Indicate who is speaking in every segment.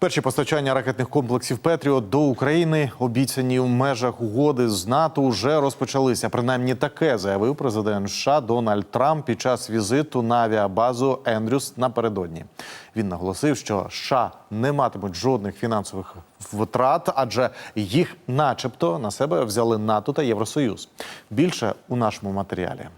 Speaker 1: Перші постачання ракетних комплексів Петріот до України, обіцяні в межах угоди з НАТО, вже розпочалися. Принаймні таке заявив президент США Дональд Трамп під час візиту на авіабазу Ендрюс напередодні. Він наголосив, що США не матимуть жодних фінансових витрат, адже їх, начебто, на себе взяли НАТО та Євросоюз. Більше у нашому матеріалі.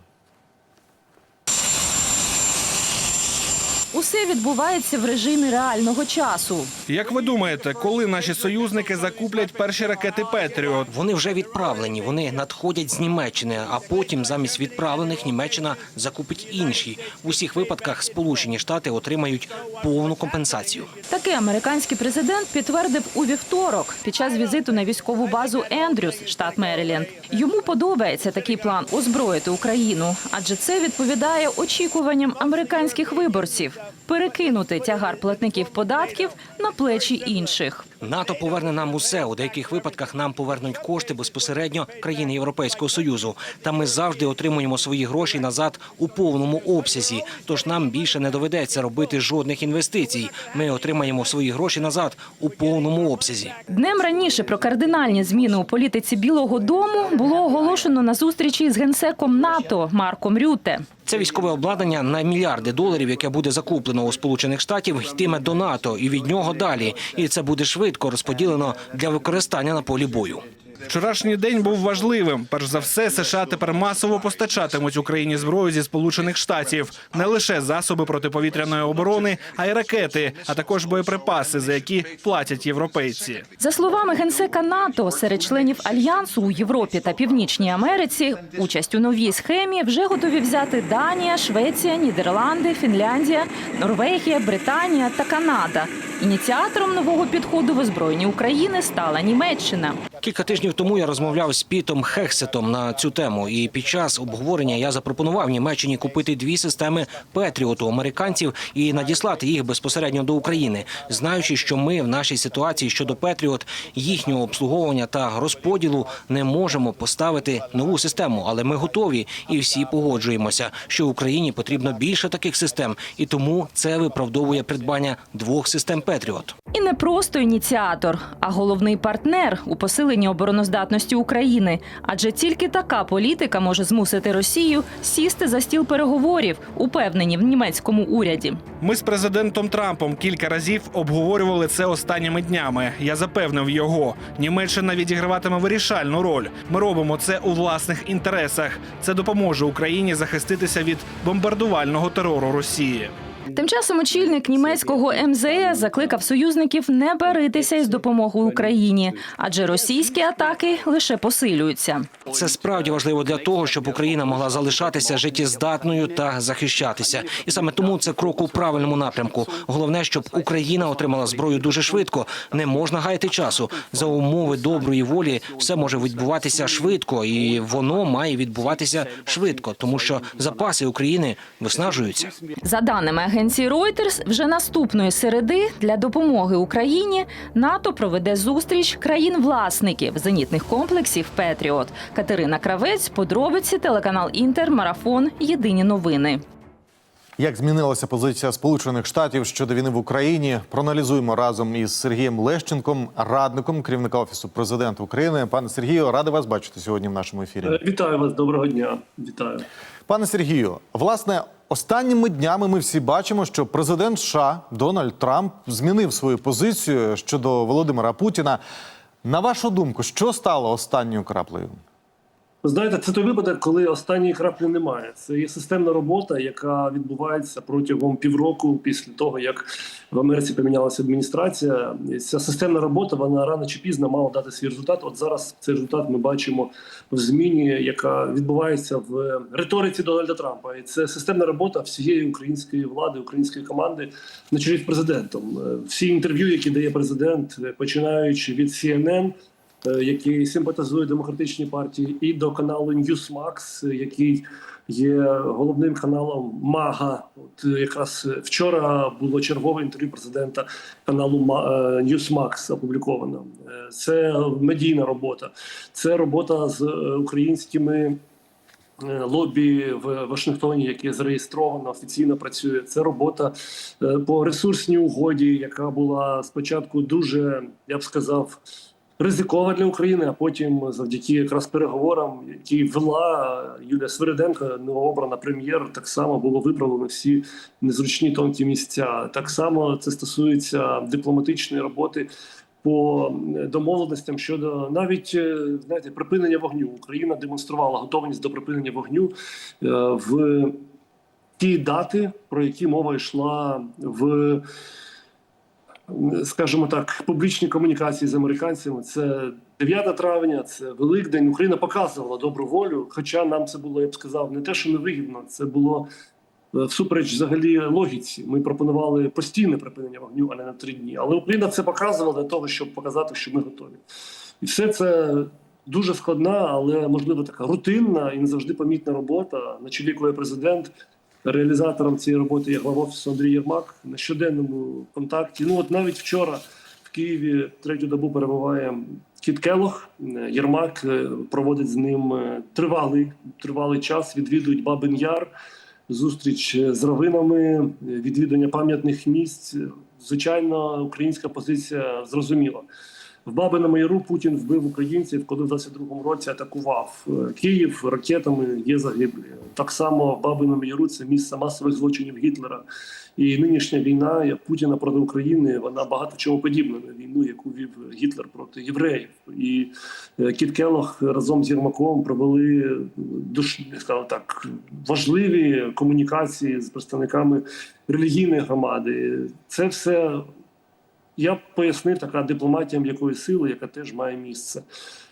Speaker 2: Усе відбувається в режимі реального часу.
Speaker 3: Як ви думаєте, коли наші союзники закуплять перші ракети Петріот?
Speaker 4: Вони вже відправлені. Вони надходять з Німеччини, а потім замість відправлених Німеччина закупить інші. В усіх випадках Сполучені Штати отримають повну компенсацію.
Speaker 2: Таке американський президент підтвердив у вівторок під час візиту на військову базу Ендрюс, штат Меріленд. Йому подобається такий план озброїти Україну, адже це відповідає очікуванням американських виборців перекинути тягар платників податків на плечі інших.
Speaker 4: НАТО поверне нам усе. У деяких випадках нам повернуть кошти безпосередньо країни Європейського союзу. Та ми завжди отримуємо свої гроші назад у повному обсязі. Тож нам більше не доведеться робити жодних інвестицій. Ми отримаємо свої гроші назад у повному обсязі.
Speaker 2: Днем раніше про кардинальні зміни у політиці Білого Дому було оголошено на зустрічі з генсеком НАТО Марком Рюте.
Speaker 4: Це військове обладнання на мільярди доларів, яке буде закуплено у Сполучених Штатів, йтиме до НАТО і від нього далі. І це буде швидко розподілено для використання на полі бою.
Speaker 3: Вчорашній день був важливим. Перш за все, США тепер масово постачатимуть Україні зброю зі Сполучених Штатів, не лише засоби протиповітряної оборони, а й ракети, а також боєприпаси, за які платять європейці.
Speaker 2: За словами генсека НАТО, серед членів альянсу у Європі та Північній Америці участь у новій схемі вже готові взяти Данія, Швеція, Нідерланди, Фінляндія, Норвегія, Британія та Канада. Ініціатором нового підходу в озброєнні України стала Німеччина.
Speaker 4: Кілька тижнів тому я розмовляв з Пітом Хексетом на цю тему. І під час обговорення я запропонував Німеччині купити дві системи Петріоту американців і надіслати їх безпосередньо до України, знаючи, що ми в нашій ситуації щодо Петріот їхнього обслуговування та розподілу не можемо поставити нову систему, але ми готові і всі погоджуємося, що Україні потрібно більше таких систем, і тому це виправдовує придбання двох систем Петріот.
Speaker 2: І не просто ініціатор, а головний партнер у посиленні обороноздатності України. Адже тільки така політика може змусити Росію сісти за стіл переговорів, упевнені в німецькому уряді.
Speaker 3: Ми з президентом Трампом кілька разів обговорювали це останніми днями. Я запевнив його, Німеччина відіграватиме вирішальну роль. Ми робимо це у власних інтересах. Це допоможе Україні захиститися від бомбардувального терору Росії.
Speaker 2: Тим часом очільник німецького МЗС закликав союзників не баритися із допомогою Україні, адже російські атаки лише посилюються.
Speaker 4: Це справді важливо для того, щоб Україна могла залишатися життєздатною та захищатися. І саме тому це крок у правильному напрямку. Головне, щоб Україна отримала зброю дуже швидко. Не можна гаяти часу. За умови доброї волі все може відбуватися швидко, і воно має відбуватися швидко, тому що запаси України виснажуються.
Speaker 2: За даними агенції Reuters, вже наступної середи для допомоги Україні НАТО проведе зустріч країн-власників зенітних комплексів Петріот. Катерина Кравець, подробиці, телеканал Інтер, марафон. Єдині новини.
Speaker 1: Як змінилася позиція Сполучених Штатів щодо війни в Україні? Проаналізуємо разом із Сергієм Лещенком, радником керівника офісу президента України. Пане Сергію, радий вас бачити сьогодні в нашому ефірі.
Speaker 5: Е, Вітаю вас, доброго дня. Вітаю.
Speaker 1: Пане Сергію, власне, останніми днями ми всі бачимо, що президент США Дональд Трамп змінив свою позицію щодо Володимира Путіна. На вашу думку, що стало останньою краплею?
Speaker 5: Знаєте, це той випадок, коли останньої краплі немає. Це є системна робота, яка відбувається протягом півроку після того, як в Америці помінялася адміністрація. Ця системна робота вона рано чи пізно мала дати свій результат. От зараз цей результат ми бачимо в зміні, яка відбувається в риториці Дональда Трампа. І це системна робота всієї української влади, української команди на чолі з президентом. Всі інтерв'ю, які дає президент, починаючи від CNN, який симпатизує демократичній партії, і до каналу Newsmax, е, який є головним каналом Мага. От е, якраз е, вчора було чергове інтерв'ю президента каналу е, Newsmax опубліковано. Е, Це медійна робота, це робота з е, українськими е, лобі в Вашингтоні, яке зареєстровано, офіційно працює. Це робота е, по ресурсній угоді, яка була спочатку дуже, я б сказав, ризикова для України, а потім завдяки якраз переговорам, які вела Юлія Свириденко, новообрана прем'єр, так само було виправлено всі незручні тонкі місця. Так само це стосується дипломатичної роботи по домовленостям щодо навіть е, знаєте припинення вогню. Україна демонструвала готовність до припинення вогню е, в ті дати, про які мова йшла в скажімо так, публічні комунікації з американцями. Це 9 травня, це Великдень. Україна показувала добру волю. Хоча нам це було, я б сказав, не те, що невигідно, це було е, всупереч взагалі логіці. Ми пропонували постійне припинення вогню, а не на три дні. Але Україна це показувала для того, щоб показати, що ми готові. І все це. Дуже складна, але можливо така рутинна і не завжди помітна робота, на чолі якої президент реалізатором цієї роботи є глава офісу Андрій Єрмак на щоденному контакті. Ну от навіть вчора в Києві третю добу перебуває Кіт Келох. Е, Єрмак е, проводить з ним е, тривалий тривалий час. Відвідують Бабин Яр, зустріч з равинами, е, відвідування пам'ятних місць. Звичайно, українська позиція зрозуміла. В Бабиному Яру Путін вбив українців, коли в 22-му році атакував е, Київ ракетами. Є загиблі. Так само в Бабиному Яру це місце масових злочинів Гітлера. І нинішня війна Путіна проти України вона багато чому подібна на війну, яку вів Гітлер проти євреїв. І е, Кіт Келох разом з Єрмаком провели душ, скажу так важливі комунікації з представниками релігійної громади. Це все я б пояснив така дипломатія м'якої сили, яка теж має місце.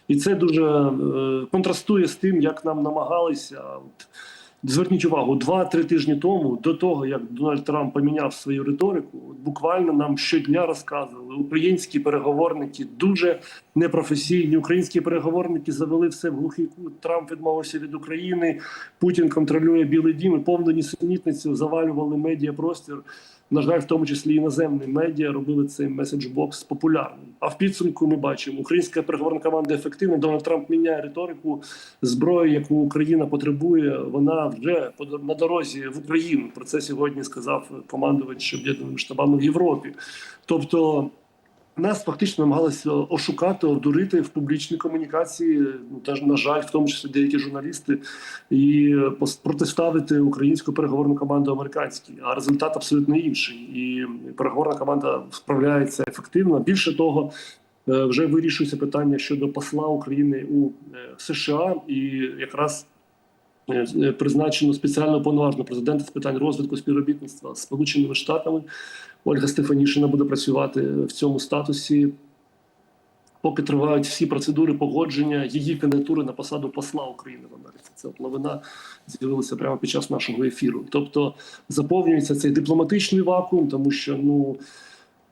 Speaker 5: І це дуже е, контрастує з тим, як нам намагалися. От, зверніть увагу, два-три тижні тому, до того як Дональд Трамп поміняв свою риторику, буквально нам щодня розказували українські переговорники дуже непрофесійні. Українські переговорники завели все в глухий кут. Трамп відмовився від України. Путін контролює Білий Дім і повну нісенітницю завалювали медіапростір. На жаль, в тому числі іноземні медіа робили цей меседж-бокс популярним. А в підсумку ми бачимо, українська переговорна команда ефективна. Дональд Трамп міняє риторику зброю, яку Україна потребує. Вона вже на дорозі в Україну. Про це сьогодні сказав командувач об'єднаними штабами в Європі. Тобто. Нас фактично намагалися ошукати, одурити в публічній комунікації. Ну теж на жаль, в тому числі деякі журналісти, і пос- протиставити українську переговорну команду американській. А результат абсолютно інший. І переговорна команда справляється ефективно. Більше того, е, вже вирішується питання щодо посла України у е, США, і якраз е, е, призначено спеціально повноважного президента з питань розвитку співробітництва з Сполученими Штатами. Ольга Стефанішина буде працювати в цьому статусі. Поки тривають всі процедури погодження її кандидатури на посаду посла України в Америці. Це от новина з'явилася прямо під час нашого ефіру. Тобто заповнюється цей дипломатичний вакуум, тому що ну е,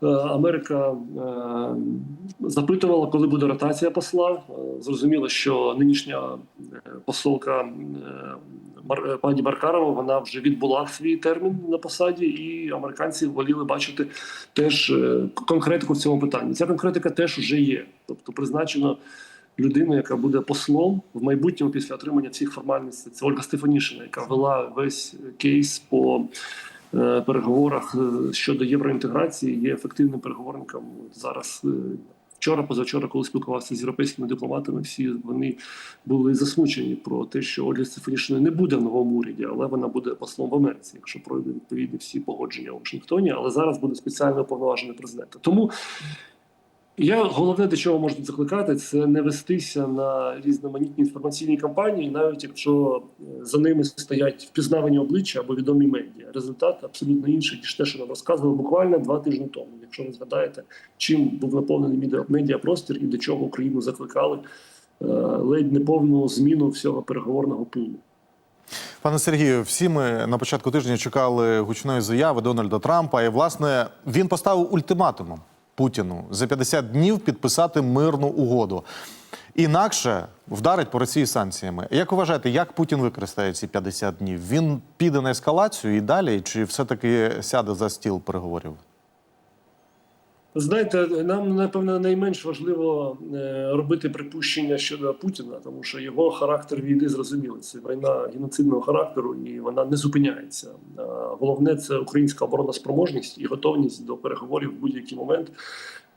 Speaker 5: Америка е, запитувала, коли буде ротація посла. Е, Зрозуміло, що нинішня е, посолка е, е, пані Маркарова вона вже відбула свій термін на посаді, і американці воліли бачити теж е, конкретику в цьому питанні. Ця конкретика теж вже є. Тобто призначено людину, яка буде послом в майбутньому після отримання всіх формальностей. Це Ольга Стефанішина, яка вела весь кейс по е, переговорах е, щодо євроінтеграції. Є ефективним переговорником зараз. е, Вчора, позавчора, коли спілкувався з європейськими дипломатами, всі вони були засмучені про те, що Ольга Стефанішина не буде в новому уряді, але вона буде послом в Америці, якщо пройде відповідні всі погодження у Вашингтоні. Але зараз буде спеціально уповноважений президента. Тому я головне до чого можна закликати, це не вестися на різноманітні інформаційні кампанії, навіть якщо е, за ними стоять впізнавані обличчя або відомі медіа. Результат абсолютно інший ніж те, що нам розказували буквально два тижні тому. Якщо ви згадаєте, чим був наповнений медіа- медіапростір і до чого Україну закликали е, ледь не повну зміну всього переговорного пулу.
Speaker 1: Пане Сергію, всі ми на початку тижня чекали гучної заяви Дональда Трампа. І власне він поставив ультиматумом Путіну за 50 днів підписати мирну угоду. Інакше вдарить по Росії санкціями. Як вважаєте, як Путін використає ці 50 днів? Він піде на ескалацію і далі, чи все-таки сяде за стіл переговорів?
Speaker 5: Знаєте, нам напевно найменш важливо е, робити припущення щодо Путіна, тому що його характер війни зрозумілий. Це війна геноцидного характеру, і вона не зупиняється. Головне це українська оборонна спроможність і готовність до переговорів в будь-який момент.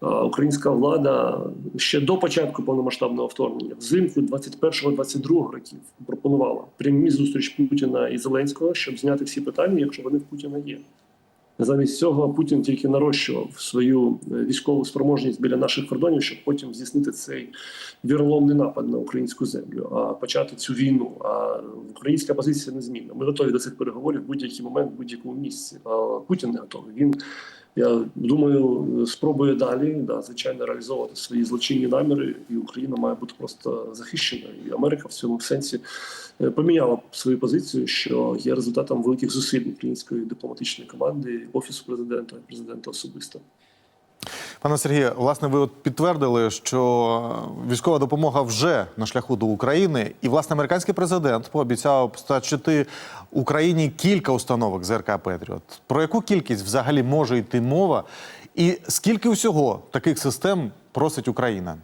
Speaker 5: Українська влада ще до початку повномасштабного вторгнення, взимку 21-22 років, пропонувала прямі зустріч Путіна і Зеленського, щоб зняти всі питання, якщо вони в Путіна є. Замість цього Путін тільки нарощував свою е, військову спроможність біля наших кордонів, щоб потім здійснити цей віроломний напад на українську землю, а почати цю війну. А українська позиція незмінна. Ми готові до цих переговорів в будь-який момент, в будь-якому місці. А Путін не готовий. Він я думаю, спробує далі да, звичайно реалізовувати свої злочинні наміри, і Україна має бути просто захищена. І Америка в цьому сенсі е, поміняла свою позицію, що є результатом великих зусиль української дипломатичної команди, офісу президента і президента особисто.
Speaker 1: Пане Сергію, власне, ви от підтвердили, що військова допомога вже на шляху до України, і власне американський президент пообіцяв постачити Україні кілька установок ЗРК Петріот. Про яку кількість взагалі може йти мова, і скільки всього таких систем просить Україна?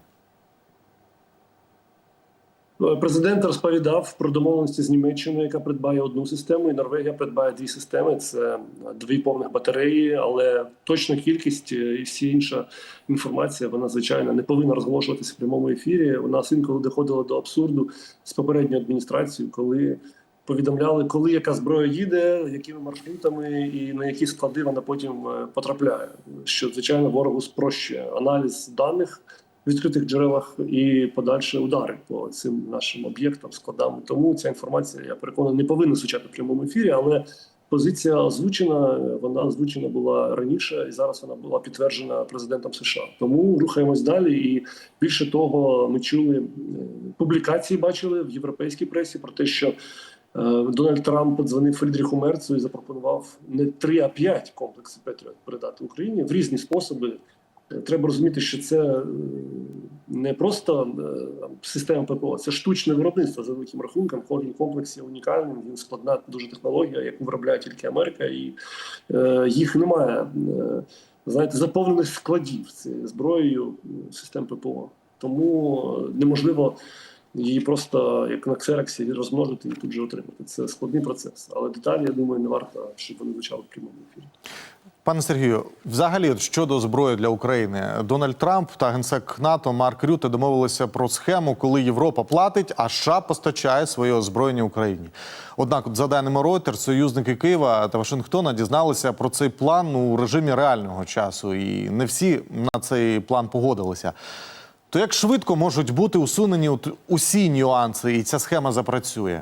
Speaker 5: Президент розповідав про домовленості з Німеччиною, яка придбає одну систему, і Норвегія придбає дві системи. Це дві повних батареї, але точна кількість е, і всі інша інформація, вона звичайно не повинна розголошуватися в прямому ефірі. У нас інколи доходило до абсурду з попередньою адміністрацією, коли повідомляли, коли яка зброя їде, якими маршрутами і на які склади вона потім е, потрапляє. Що звичайно ворогу спрощує аналіз даних відкритих джерелах і подальші удари по цим нашим об'єктам, складам. Тому ця інформація, я переконаний, не повинна звучати в прямому ефірі, але позиція озвучена. Вона озвучена була раніше, і зараз вона була підтверджена президентом США. Тому рухаємось далі. І більше того, ми чули е, публікації, бачили в європейській пресі про те, що. е, Дональд Трамп подзвонив Фрідріху Мерцу і запропонував не 3, а 5 комплексів Петріот передати Україні в різні способи. Треба розуміти, що це е, не просто е, система ППО, це штучне виробництво за великим рахунком. Кожен комплекс є унікальним. Він складна дуже технологія, яку виробляє тільки Америка, і е, їх немає. Знаєте, заповнених складів зброєю систем ППО. Тому неможливо її просто як на ксероксі розмножити і тут же отримати. Це складний процес. Але деталі, я думаю, не варто, щоб вони звучали в прямому ефірі.
Speaker 1: Пане Сергію, взагалі щодо зброї для України, Дональд Трамп та генсек НАТО Марк Рюте домовилися про схему, коли Європа платить, а США постачає своє озброєння Україні. Однак, за даними Reuters, союзники Києва та Вашингтона дізналися про цей план у режимі реального часу, і не всі на цей план погодилися. То як швидко можуть бути усунені усі нюанси, і ця схема запрацює?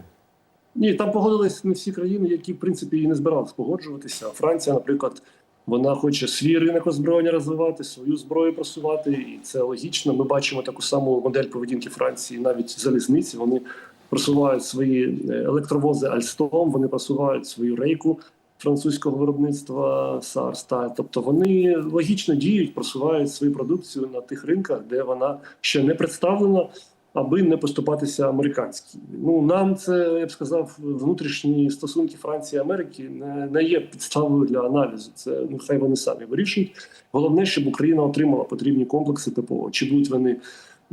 Speaker 5: Ні, там погодились не всі країни, які в принципі і не збиралися погоджуватися. Франція, наприклад, вона хоче свій ринок озброєння розвивати, свою зброю просувати, і це логічно. Ми бачимо таку саму модель поведінки Франції, навіть залізниці. Вони просувають свої е, електровози Альстом, вони просувають свою рейку французького виробництва Сарсталь. Тобто вони логічно діють, просувають свою продукцію на тих ринках, де вона ще не представлена аби не поступатися американській. Ну нам це я б сказав, внутрішні стосунки Франції і Америки не, не є підставою для аналізу. Це ну хай вони самі вирішують. Головне, щоб Україна отримала потрібні комплекси ППО. Чи будуть вони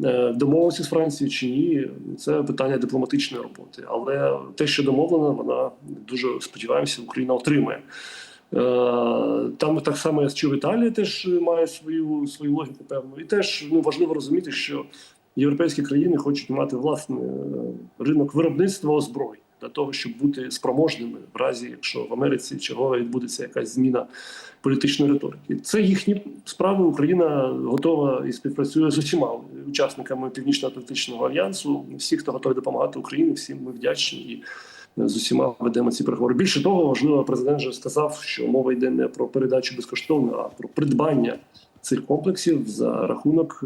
Speaker 5: е, домовилися з Францією чи ні? Це питання дипломатичної роботи. Але те, що домовлено, вона дуже сподіваємося, Україна отримає. Е, Там так само я чув Італія теж має свою свою логіку, певну, і теж ну важливо розуміти, що європейські країни хочуть мати власний е, ринок виробництва озброєнь для того, щоб бути спроможними в разі, якщо в Америці чергово відбудеться якась зміна політичної риторики. Це їхні справи. Україна готова і співпрацює з усіма учасниками Північно-Атлантичного альянсу. Всі, хто готовий допомагати Україні, всім ми вдячні і. З усіма ведемо ці переговори. Більше того, важливо, президент вже сказав, що мова йде не про передачу безкоштовно, а про придбання цих комплексів за рахунок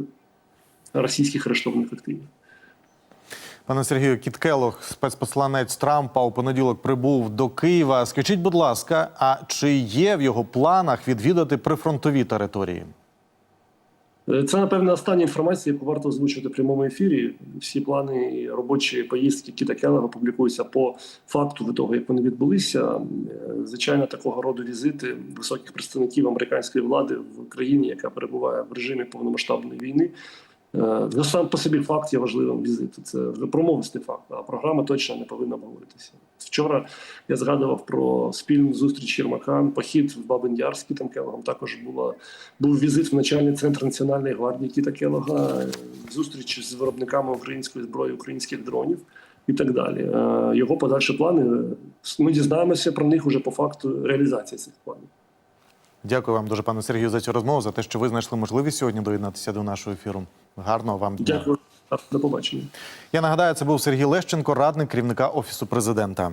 Speaker 5: російських арештованих активів.
Speaker 1: Пане Сергію, Кіт Келлог, спецпосланець Трампа, у понеділок прибув до Києва. Скажіть, будь ласка, а чи є в його планах відвідати прифронтові території?
Speaker 5: Е, Це, напевне, остання інформація, яку варто озвучити в прямому ефірі. Всі плани і робочі поїздки Кіта Келега публікуються по факту того, як вони відбулися. Е, Звичайно, такого роду візити високих представників американської влади в країні, яка перебуває в режимі повномасштабної війни. Вже сам по собі факт є важливим візиту. Це вже промовистий факт, а програма точно не повинна обговоритися. Вчора я згадував про спільну зустріч Єрмака, похід в Бабин-Яр з Кітом Келогом. Також була був візит в начальний центр національної гвардії Кіта Келога, зустріч з виробниками української зброї, українських дронів і так далі. Е, Його подальші плани. е, Ми дізнаємося про них уже по факту реалізації цих планів.
Speaker 1: Дякую вам дуже, пане Сергію, за цю розмову, за те, що ви знайшли можливість сьогодні доєднатися до нашого ефіру. Гарного вам дня.
Speaker 5: Дякую. До побачення.
Speaker 1: Я нагадаю, це був Сергій Лещенко, радник керівника офісу президента.